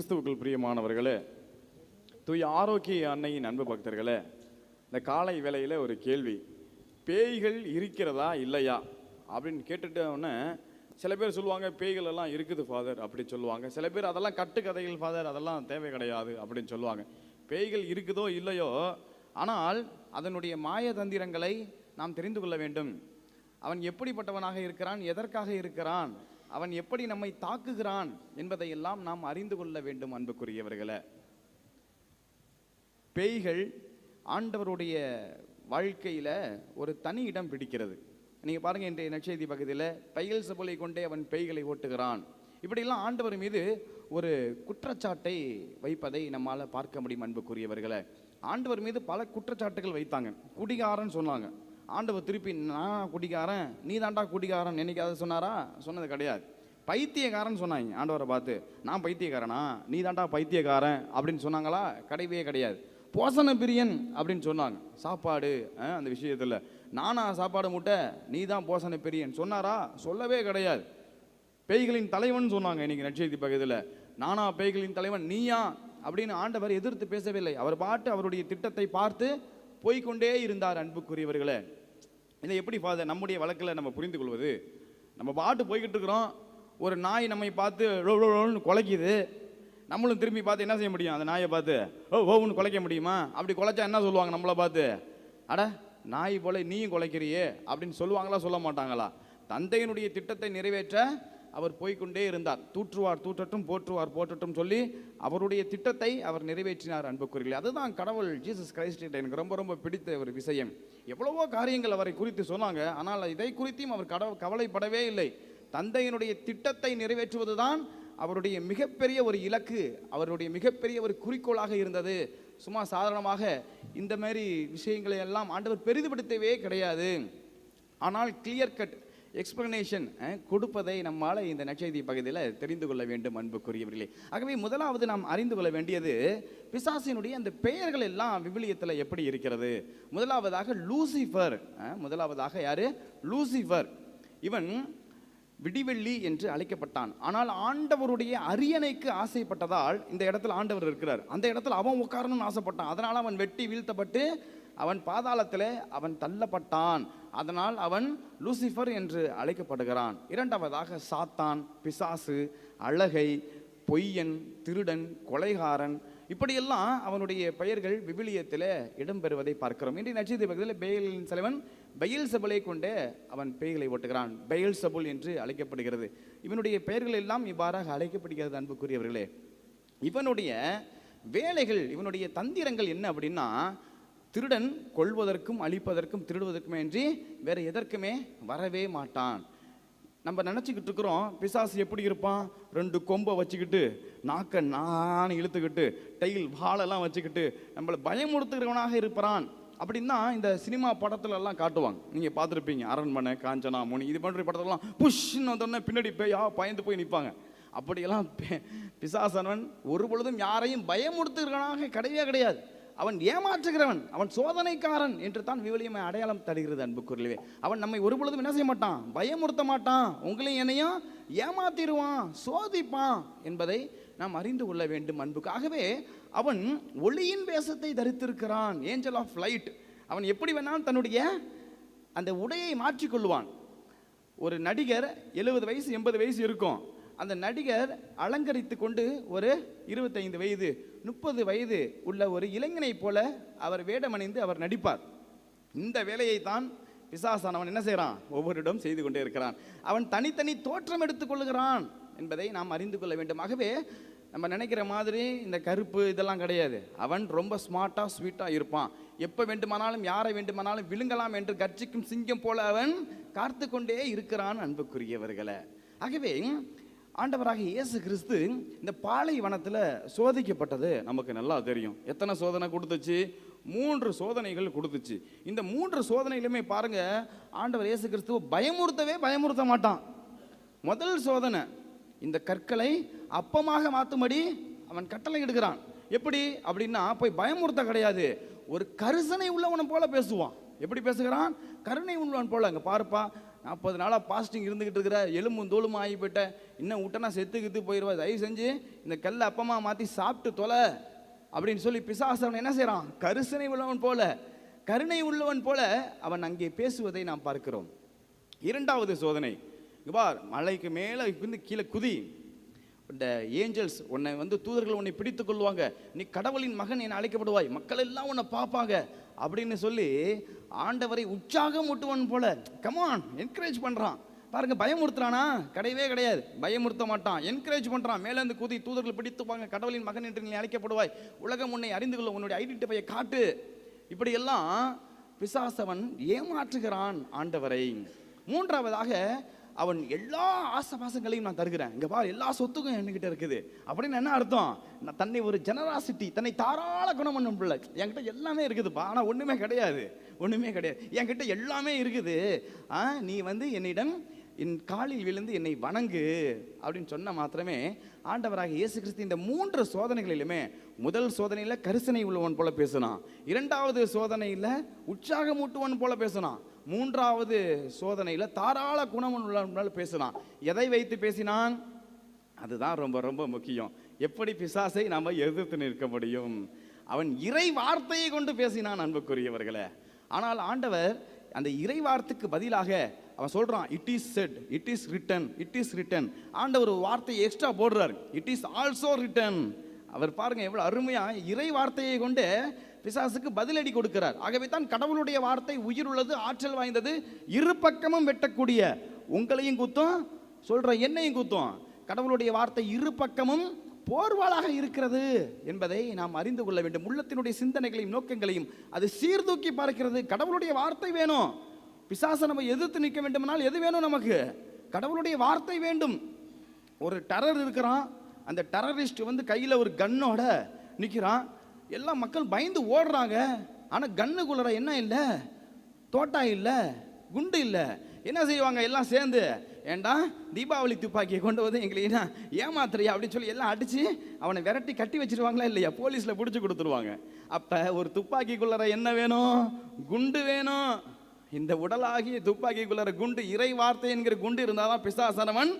கிறிஸ்துவுக்குள் பிரியமானவர்களே தூய ஆரோக்கிய அன்னையின் அன்பு பக்தர்களே இந்த காலை வேலையில் ஒரு கேள்வி பேய்கள் இருக்கிறதா இல்லையா? அப்படின்னு கேட்டுட்ட உடனே சில பேர் சொல்லுவாங்க பேய்கள் எல்லாம் இருக்குது ஃபாதர் அப்படி சொல்லுவாங்க. சில பேர் அதெல்லாம் கட்டுக்கதைகள் ஃபாதர் அதெல்லாம் தேவை கிடையாது அப்படின்னு சொல்லுவாங்க. பேய்கள் இருக்குதோ இல்லையோ ஆனால் அதனுடைய மாய தந்திரங்களை நாம் தெரிந்து கொள்ள வேண்டும். அவன் எப்படிப்பட்டவனாக இருக்கிறான் எதற்காக இருக்கிறான் அவன் எப்படி நம்மை தாக்குகிறான் என்பதையெல்லாம் நாம் அறிந்து கொள்ள வேண்டும் அன்புக்குரியவர்களே. பேய்கள் ஆண்டவருடைய வாழ்க்கையில் ஒரு தனி இடம் பிடிக்கிறது. நீங்கள் பாருங்கள் இன்றைய நற்செய்தி பகுதியில் தையல் சபலை கொண்டே அவன் பேய்களை ஓட்டுகிறான். இப்படியெல்லாம் ஆண்டவர் மீது ஒரு குற்றச்சாட்டை வைப்பதை நம்மால் பார்க்க முடியும் அன்புக்குரியவர்களை. ஆண்டவர் மீது பல குற்றச்சாட்டுகள் வைத்தாங்க. குடிகாரன் சொன்னாங்க. ஆண்டவர் திருப்பி நான் குடிக்காரன் நீ தாண்டா குடிக்காரன் நினைக்காத சொன்னாரா? சொன்னது கிடையாது. பைத்தியக்காரன் சொன்னாங்க ஆண்டவரை பார்த்து. நான் பைத்தியக்காரனா? நீ தாண்டா பைத்தியக்காரன் அப்படின்னு சொன்னாங்களா? கிடையவே கிடையாது. போசன பிரியன் அப்படின்னு சொன்னாங்க. சாப்பாடு அந்த விஷயத்தில். நானா சாப்பாடு முட்டை? நீ தான் போசன பிரியன். சொன்னாரா? சொல்லவே கிடையாது. பேய்களின் தலைவன் சொன்னாங்க இன்னைக்கு நற்செய்தி பகுதியில். நானா பேய்களின் தலைவன் நீயா? அப்படின்னு ஆண்டவர் எதிர்த்து பேசவில்லை. அவர் பாட்டு அவருடைய திட்டத்தை பார்த்து போய்கொண்டே இருந்தார் அன்புக்குரியவர்களே. இதை எப்படி ஃபாதர் நம்முடைய வழக்கில் நம்ம புரிந்து கொள்வது நம்ம பாட்டு போய்கிட்டு இருக்கிறோம் ஒரு நாய் நம்மை பார்த்து ரோ ரோன்னு குலைக்குது. நம்மளும் திரும்பி பார்த்து என்ன செய்ய முடியும்? அந்த நாயை பார்த்து ஓ ஓன்னு குலைக்க முடியுமா? அப்படி குலைச்சா என்ன சொல்லுவாங்க நம்மளை பார்த்து? அட நாய் போல நீயும் குலைக்கிறியே அப்படின்னு சொல்லுவாங்களா சொல்ல மாட்டாங்களா? தந்தையினுடைய திட்டத்தை நிறைவேற்ற அவர் போய்க்கொண்டே இருந்தார். தூற்றுவார் தூற்றட்டும் போற்றுவார் போற்றட்டும் சொல்லி அவருடைய திட்டத்தை அவர் நிறைவேற்றினார் அன்புக்குரியர்களே அதுதான் கடவுள் ஜீசஸ் கிரைஸ்ட் எனக்கு ரொம்ப ரொம்ப பிடித்த ஒரு விஷயம். எவ்வளவோ காரியங்கள் அவரை குறித்து சொன்னாங்க. ஆனால் இதை குறித்தும் அவர் கடவு கவலைப்படவே இல்லை. தந்தையினுடைய திட்டத்தை நிறைவேற்றுவதுதான் அவருடைய மிகப்பெரிய ஒரு இலக்கு. அவருடைய மிகப்பெரிய ஒரு குறிக்கோளாக இருந்தது. சும்மா சாதாரணமாக இந்த மாதிரி விஷயங்களை எல்லாம் ஆண்டவர் பெரிதுபடுத்தவே கிடையாது. ஆனால் கிளியர் கட் எக்ஸ்பிளனேஷன் eh, கொடுப்பதை நம்மால் இந்த நற்செய்தி பகுதியில் தெரிந்து கொள்ள வேண்டும் அன்புக்குரியவர்களே. ஆகவே முதலாவது நாம் அறிந்து கொள்ள வேண்டியது பிசாசினுடைய அந்த பெயர்கள் எல்லாம் விவிலியத்தில் எப்படி இருக்கிறது? முதலாவதாக லூசிஃபர் முதலாவதாக யாரு? லூசிஃபர். இவன் விடிவெள்ளி என்று அழைக்கப்பட்டான். ஆனால் ஆண்டவருடைய அரியணைக்கு ஆசைப்பட்டதால் இந்த இடத்துல ஆண்டவர் இருக்கிறார். அந்த இடத்துல அவன் உட்காரணும்னு ஆசைப்பட்டான். அதனால் அவன் வெட்டி வீழ்த்தப்பட்டு அவன் பாதாளத்தில் அவன் தள்ளப்பட்டான். அதனால் அவன் லூசிஃபர் என்று அழைக்கப்படுகிறான். இரண்டாவதாக சாத்தான் பிசாசு அழகை பொய்யன் திருடன் கொலைகாரன் இப்படியெல்லாம் அவனுடைய பெயர்கள் விவிலியத்தில் இடம்பெறுவதை பார்க்கிறோம். இன்றைய நட்சத்திர பகுதியில் பெயலின் தலைவன் பெயல் சபலை கொண்டே அவன் பேய்களை ஓட்டுகிறான். பெயல் சபுல் என்று அழைக்கப்படுகிறது. இவனுடைய பெயர்கள் எல்லாம் இவ்வாறாக அழைக்கப்படுகிறது அன்புக்குரியவர்களே. இவனுடைய வேலைகள் இவனுடைய தந்திரங்கள் என்ன அப்படின்னா திருடன் கொள்வதற்கும் அழிப்பதற்கும் திருடுவதற்குமே அன்றி வேறு எதற்குமே வரவே மாட்டான். நம்ம நினச்சிக்கிட்டு இருக்கிறோம் பிசாசு எப்படி இருப்பான்? ரெண்டு கொம்பை வச்சுக்கிட்டு நாக்கை நான் இழுத்துக்கிட்டு டைல் வாழெல்லாம் வச்சுக்கிட்டு நம்மளை பயமுறுத்துகிறவனாக இருப்பான். அப்படின்னா இந்த சினிமா படத்துல எல்லாம் காட்டுவாங்க. நீங்கள் பார்த்துருப்பீங்க அரண்மனை காஞ்சனா முனி இது பண்ணுற படத்துலலாம் புஷ்ன்னு வந்தோடனே பின்னாடி பேயா பயந்து போய் நிற்பாங்க அப்படியெல்லாம் பிசாசனவன் ஒரு பொழுதும் யாரையும் பயமுறுத்துகிறவனாக கிடையவே கிடையாது. அவன் ஏமாற்றுகிறவன் அவன் சோதனைக்காரன் என்று தான் விவிலியமை அடையாளம் தருகிறது அன்புக்குரியவே அவன் நம்மை ஒரு பொழுதும் என்ன செய்ய மாட்டான்? பயமுறுத்த மாட்டான். உங்களையும் என்னையும் ஏமாத்திடுவான் சோதிப்பான் என்பதை நாம் அறிந்து கொள்ள வேண்டும் அன்புக்காகவே. அவன் ஒளியின் வேஷத்தை தரித்திருக்கிறான் ஏஞ்சல் ஆஃப் லைட் அவன் எப்படி வேணாலும் தன்னுடைய அந்த உடையை மாற்றிக்கொள்வான். ஒரு நடிகர் எழுபது வயசு எண்பது வயசு இருக்கும். அந்த நடிகர் அலங்கரித்து கொண்டு ஒரு இருபத்தைந்து வயது முப்பது வயது உள்ள ஒரு இளைஞனைப் போல அவர் வேடமணிந்து அவர் நடிப்பார். இந்த வேலையை தான் பிசாசானவன் என்ன செய்கிறான்? ஒவ்வொருடம் செய்து கொண்டே இருக்கிறான். அவன் தனித்தனி தோற்றம் எடுத்துக்கொள்கிறான் என்பதை நாம் அறிந்து கொள்ள வேண்டும். ஆகவே நம்ம நினைக்கிற மாதிரி இந்த கருப்பு இதெல்லாம் கிடையாது. அவன் ரொம்ப ஸ்மார்ட்டாக ஸ்வீட்டாக இருப்பான். எப்போ வேண்டுமானாலும் யாரை வேண்டுமானாலும் விழுங்கலாம் என்று கர்ஜிக்கும் சிங்கம் போல அவன் காத்து கொண்டே இருக்கிறான் அன்புக்குரியவர்களை. ஆகவே ஆண்டவராக இயேசு கிறிஸ்து இந்த பாலைவனத்தில் சோதிக்கப்பட்டது நமக்கு நல்லா தெரியும். எத்தனை சோதனை கொடுத்துச்சு? மூன்று சோதனைகள் கொடுத்துச்சு. இந்த மூன்று சோதனையிலுமே பாருங்க ஆண்டவர் இயேசு கிறிஸ்துவ பயமுறுத்தவே பயமுறுத்த மாட்டான். முதல் சோதனை இந்த கற்களை அப்பமாக மாற்றும்படி அவன் கட்டளை எடுக்கிறான். எப்படி? அப்படின்னா போய் பயமுறுத்த கிடையாது. ஒரு கரிசனை உள்ளவனை போல பேசுவான். எப்படி பேசுகிறான்? கருணை உள்ளவன் போல. அங்கே பாருப்பா நாற்பது நாளாக பாஸ்டிங் இருந்துக்கிட்டு இருக்கிற எலும்பும் தோலுமா ஆகி போயிட்ட. இன்னும் விட்டனா செத்து கித்து போயிடுவா தயவு செஞ்சு இந்த கல்லை அப்பமா மாற்றி சாப்பிட்டு தொலை அப்படின்னு சொல்லி பிசாசவன் என்ன செய்கிறான் கருசனை உள்ளவன் போல கருணை உள்ளவன் போல அவன் அங்கே பேசுவதை நாம் பார்க்கிறோம். இரண்டாவது சோதனை. பார் மலைக்கு மேலே இருந்து கீழே குதி. இந்த ஏஞ்சல்ஸ் உன்னை வந்து தூதர்கள் உன்னை பிடித்து கொள்வாங்க. நீ கடவுளின் மகன் என அழைக்கப்படுவாய். மக்கள் எல்லாம் உன்னை பார்ப்பாங்க. அப்படின்னு சொல்லி ஆண்டவரை உற்சாகம் ஊட்டுவன் போல. கமான் என்கரேஜ் பண்ணுறான் பாருங்க பயமுறுத்துறானா? கிடையவே கிடையாது. பயமுறுத்த மாட்டான். என்கரேஜ் பண்ணுறான் மேலேருந்து கூதி குதி தூதர்கள் பிடித்துப்பாங்க கடவுளின் மகன் என்று நீ அழைக்கப்படுவாய். உலகம் உன்னை அறிந்து கொள்ள உன்னுடைய ஐடென்டிஃபையை காட்டு. இப்படியெல்லாம் பிசாசவன் ஏமாற்றுகிறான் ஆண்டவரை. மூன்றாவதாக அவன் எல்லா ஆசபாசங்களையும் நான் தருகிறேன். இங்கே பார் எல்லா சொத்துக்கும் என்கிட்ட இருக்குது. அப்படின்னு என்ன அர்த்தம்? நான் தன்னை ஒரு ஜெனராசிட்டி தன்னை தாராள குணம் பண்ணும் பிள்ளை. என்கிட்ட எல்லாமே இருக்குதுப்பா. ஆனால் ஒன்றுமே கிடையாது. ஒன்றுமே கிடையாது. என்கிட்ட எல்லாமே இருக்குது. ஆ நீ வந்து என்னிடம் என் காலில் விழுந்து என்னை வணங்கு அப்படின்னு சொன்ன மாத்திரமே ஆண்டவராக இயேசு கிறிஸ்து இந்த மூன்று சோதனைகளிலுமே முதல் சோதனையில் கரிசனை உள்ளவன் போல பேசினான். இரண்டாவது சோதனையில் உற்சாகமூட்டுவன் போல பேசினான். மூன்றாவது சோதனையில் தாராள குணம் உள்ளவன் போல பேசினான். எதை வைத்து பேசினான்? அதுதான் ரொம்ப ரொம்ப முக்கியம். எப்படி பிசாசை நாம் எதிர்த்து நிற்க முடியும்? அவன் இறை வார்த்தையை கொண்டு பேசினான் அன்புக்குரியவர்களே. ஆனால் ஆண்டவர் அந்த இறை வார்த்தைக்கு பதிலாக அவன் சொல்கிறான் it is said it is written it is written ஆண்டவர் ஒரு வார்த்தையை எக்ஸ்ட்ரா போடுறார். இட் இஸ் ஆல்சோ ரிட்டன் அவர் பாருங்க எவ்வளோ அருமையாக இறை வார்த்தையை கொண்டு பிசாசுக்கு பதிலடி கொடுக்கிறார். ஆகவே தான் கடவுளுடைய வார்த்தை உயிர் உள்ளது ஆற்றல் வாய்ந்தது இரு பக்கமும் வெட்டக்கூடிய. உங்களையும் குத்தும் சொல்கிற என்னையும் குத்தும். கடவுளுடைய வார்த்தை இரு பக்கமும் போர்வாளாக இருக்கிறது என்பதை நாம் அறிந்து கொள்ள வேண்டும். உள்ளத்தினுடைய சிந்தனைகளையும் நோக்கங்களையும் அது சீர்தூக்கி பார்க்கிறது. கடவுளுடைய வார்த்தை வேணும். பிசாசை நம்ம எதிர்த்து நிற்க வேண்டுமானால் எது வேணும் நமக்கு? கடவுளுடைய வார்த்தை வேண்டும். ஒரு டெரர் இருக்கிறான். அந்த டெரரிஸ்ட் வந்து கையில் ஒரு கன்னோட நிற்கிறான் எல்லா மக்கள் பயந்து ஓடுறாங்க. ஆனால் கன்னுக்குள்ளற என்ன இல்லை? தோட்டா இல்லை. குண்டு இல்லை. என்ன செய்வாங்க? எல்லாம் சேர்ந்து ஏண்டா தீபாவளி துப்பாக்கியை கொண்டு வந்து எங்களை என்ன ஏமாத்துறியா? அப்படின்னு சொல்லி எல்லாம் அடித்து அவனை விரட்டி கட்டி வச்சிருவாங்களா இல்லையா? போலீஸில் பிடிச்சி கொடுத்துருவாங்க. அப்போ ஒரு துப்பாக்கிக்குள்ளற என்ன வேணும்? குண்டு வேணும். இந்த உடலாகிய துப்பாக்கிக்குள்ளற குண்டு இறை வார்த்தை என்கிற குண்டு இருந்தால் தான் பிசாசனவன்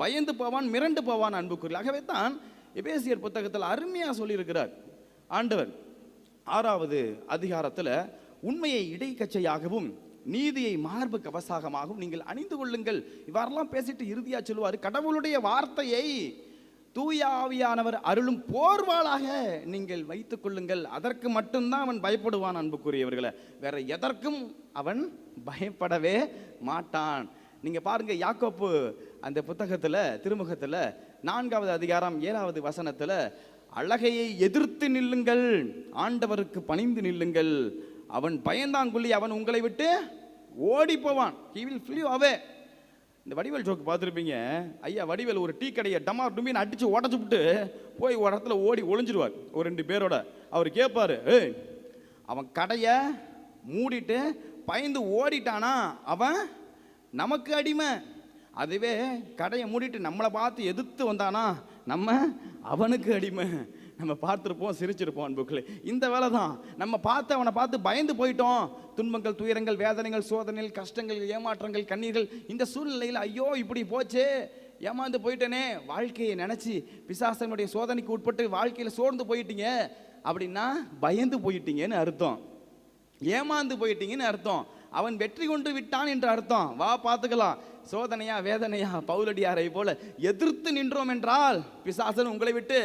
பயந்து போவான் மிரண்டு போவான் அன்புக்குரிய. ஆகவே தான் எபேசியர் புத்தகத்தில் அருமையாக சொல்லியிருக்கிறார். ஆண்டவர் ஆறாவது அதிகாரத்தில் உண்மையை இடைக்கச்சையாகவும் நீதியை மார்பு கவசாகமாகவும் நீங்கள் அணிந்து கொள்ளுங்கள். இவ்வாறெல்லாம் பேசிட்டு இறுதியாக சொல்லுவார் கடவுளுடைய வார்த்தையை தூய ஆவியானவர் அருளும் போர்வாளாக நீங்கள் வைத்துக் கொள்ளுங்கள். அதற்கு மட்டும்தான் அவன் பயப்படுவான் அன்புக்குரியவர்களை. வேற எதற்கும் அவன் பயப்படவே மாட்டான். நீங்க பாருங்க யாக்கோப்பு அந்த புத்தகத்துல திருமுகத்துல நான்காவது அதிகாரம் ஏழாவது வசனத்துல அழகையை எதிர்த்து நில்லுங்கள் ஆண்டவருக்கு பணிந்து நில்லுங்கள். அவன் பயந்தாங்குள்ளி அவன் உங்களை விட்டு ஓடி போவான். ஹி வில் flee அவே இந்த வடிவேல் ஜோக்கு பார்த்துருப்பீங்க? ஐயா வடிவேல் ஒரு டீ கடையை டமார் டுமின்னு அடித்து உடச்சு விட்டு போய் ஒரு இடத்துல ஓடி ஒளிஞ்சிருவார். ஒரு ரெண்டு பேரோட. அவர் கேட்பார் ஏய் அவன் கடையை மூடிட்டு பயந்து ஓடிட்டானா? அவன் நமக்கு அடிமை. அதுவே கடையை மூடிட்டு நம்மளை பார்த்து எதிர்த்து வந்தானா? நம்ம அவனுக்கு அடிமை. நம்ம பார்த்துருப்போம் சிரிச்சிருப்போம் அன்புக்களே இந்த வேலை தான். நம்ம பார்த்து அவனை பார்த்து பயந்து போயிட்டோம். துன்பங்கள் துயரங்கள் வேதனைகள் சோதனைகள் கஷ்டங்கள் ஏமாற்றங்கள் கண்ணீர்கள் இந்த சூழ்நிலையில் ஐயோ இப்படி போச்சே ஏமாந்து போயிட்டேனே வாழ்க்கையை நினச்சி பிசாசனுடைய சோதனைக்கு உட்பட்டு வாழ்க்கையில் சோர்ந்து போயிட்டீங்க அப்படின்னா பயந்து போயிட்டீங்கன்னு அர்த்தம். ஏமாந்து போயிட்டீங்கன்னு அர்த்தம். அவன் வெற்றி கொண்டு விட்டான் என்று அர்த்தம். வா பார்த்துக்கலாம். சோதனையா வேதனையா பவுலடியாரை போல எதிர்த்து நின்றோம் என்றால் பிசாசன் உங்களை விட்டு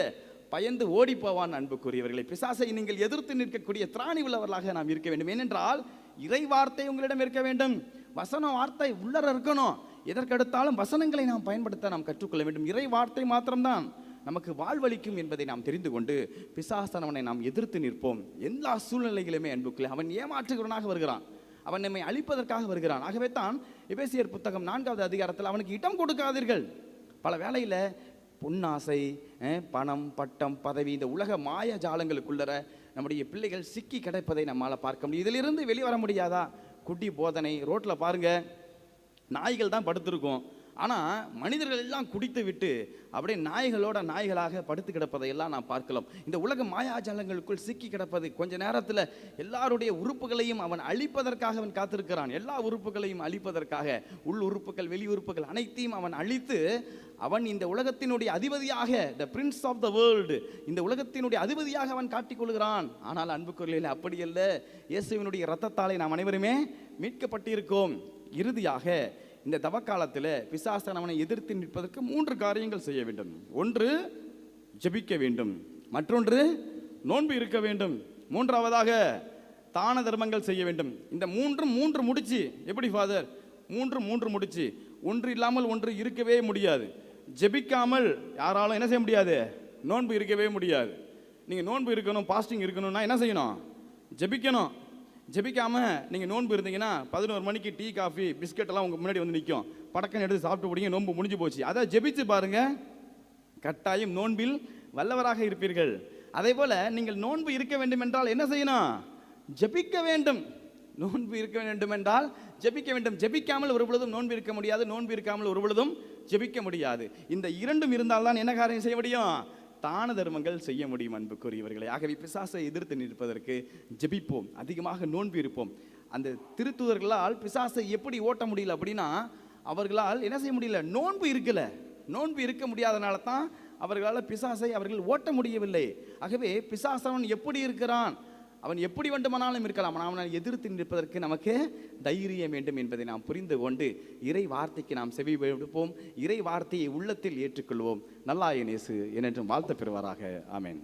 பயந்து ஓடி போவான் அன்புக்குரியவர்களை. பிசாசை நீங்கள் எதிர்த்து நிற்கக்கூடிய திராணி உள்ளவர்களாக நாம் இருக்க வேண்டும். ஏனென்றால் இறை வார்த்தை உங்களிடம் இருக்க வேண்டும். வசன வார்த்தை உள்ளர இருக்கணும். எதற்கெடுத்தாலும் வசனங்களை நாம் பயன்படுத்த நாம் கற்றுக்கொள்ள வேண்டும். இறை வார்த்தை மாத்திரம்தான் நமக்கு வாழ்வளிக்கும் என்பதை நாம் தெரிந்து கொண்டு பிசாசனவனை நாம் எதிர்த்து நிற்போம். எல்லா சூழ்நிலைகளுமே அன்புக்குள்ளே அவன் ஏமாற்றுகிறவனாக வருகிறான். அவன் நம்மை அழிப்பதற்காக வருகிறான். ஆகவே தான் எபேசியர் புத்தகம் நான்காவது அதிகாரத்தில் அவனுக்கு இடம் கொடுக்காதீர்கள். பல வேளையில் பொன்னாசை பணம் பட்டம் பதவி இந்த உலக மாய ஜாலங்களுக்குள்ளர நம்முடைய பிள்ளைகள் சிக்கி கிடைப்பதை நம்மளால் பார்க்க முடியும். இதிலிருந்து வெளிவர முடியாதா? குட்டி போதனை ரோட்டில் பாருங்க நாய்கள் தான் படுத்திருக்கும். ஆனால் மனிதர்கள் எல்லாம் குடித்து விட்டு அப்படியே நாய்களோட நாய்களாக படுத்து கிடப்பதையெல்லாம் நான் நாம் பார்க்கலாம். இந்த உலக மாயாஜாலங்களுக்குள் சிக்கி கிடப்பது கொஞ்ச நேரத்தில் எல்லாருடைய உறுப்புகளையும் அவன் அழிப்பதற்காக அவன் காத்திருக்கிறான். எல்லா உறுப்புகளையும் அழிப்பதற்காக உள் உறுப்புகள் வெளி உறுப்புகள் அனைத்தையும் அவன் அழித்து அவன் இந்த உலகத்தினுடைய அதிபதியாக the prince of the world இந்த உலகத்தினுடைய அதிபதியாக அவன் காட்டிக்கொள்கிறான் ஆனால் அன்புக்குரியல அப்படி அல்ல இயேசுவினுடைய ரத்தத்தாலே நாம் அனைவருமே மீட்கப்பட்டிருக்கோம். இறுதியாக இந்த தவக்காலத்தில் பிசாசன் அவனை எதிர்த்து நிற்பதற்கு மூன்று காரியங்கள் செய்ய வேண்டும். ஒன்று ஜெபிக்க வேண்டும். மற்றொன்று நோன்பு இருக்க வேண்டும். மூன்றாவதாக தான தர்மங்கள் செய்ய வேண்டும். இந்த மூன்று மூன்று முடிச்சு எப்படி ஃபாதர் மூன்று மூன்று முடிச்சு. ஒன்று இல்லாமல் ஒன்று இருக்கவே முடியாது. ஜெபிக்காமல் யாராலும் என்ன செய்ய முடியாது? நோன்பு இருக்கவே முடியாது. நீங்கள் நோன்பு இருக்கணும் பாஸ்டிங் இருக்கணும்னா என்ன செய்யணும்? ஜெபிக்கணும். ஜெபிக்காமல் நீங்கள் நோன்பு இருந்தீங்கன்னா பதினோரு மணிக்கு டீ காஃபி பிஸ்கெட் எல்லாம் உங்கள் முன்னாடி வந்து நிற்கும் படக்கன்னு எடுத்து சாப்பிட்டு போடுங்க நோன்பு முடிஞ்சு போச்சு. அதை ஜெபிச்சு பாருங்கள் கட்டாயம் நோன்பில் வல்லவராக இருப்பீர்கள். அதே போல் நீங்கள் நோன்பு இருக்க வேண்டும் என்றால் என்ன செய்யணும்? ஜெபிக்க வேண்டும். நோன்பு இருக்க வேண்டும் என்றால் ஜெபிக்க வேண்டும். ஜெபிக்காமல் ஒரு பொழுதும் நோன்பு இருக்க முடியாது. நோன்பு இருக்காமல் ஒரு பொழுதும் ஜெபிக்க முடியாது. இந்த இரண்டும் இருந்தால்தான் என்ன காரியம் செய்ய முடியும்? தான தர்மங்கள் செய்ய முடியும் அன்புக்குரியவர்களை. ஆகவே பிசாசை எதிர்த்து நிற்பதற்கு ஜெபிப்போம். அதிகமாக நோன்பு இருப்போம். அந்த திருத்துதர்களால் பிசாசை எப்படி ஓட்ட முடியல அப்படின்னா அவர்களால் என்ன செய்ய முடியல? நோன்பு இருக்கல. நோன்பு இருக்க முடியாதனால தான் அவர்களால் பிசாசை அவர்கள் ஓட்ட முடியவில்லை. ஆகவே பிசாசவன் எப்படி இருக்கிறான்? அவன் எப்படி வேண்டுமானாலும் இருக்கலாம். ஆனால் அவனை எதிர்த்து நிற்பதற்கு நமக்கு தைரியம் வேண்டும் என்பதை நாம் புரிந்து கொண்டு இறை வார்த்தைக்கு நாம் செவி எடுப்போம். இறை வார்த்தையை உள்ளத்தில் ஏற்றுக்கொள்வோம். நல்லா இயேசு. என்றும் வாழ்த்த பெறுவாராக. ஆமேன்.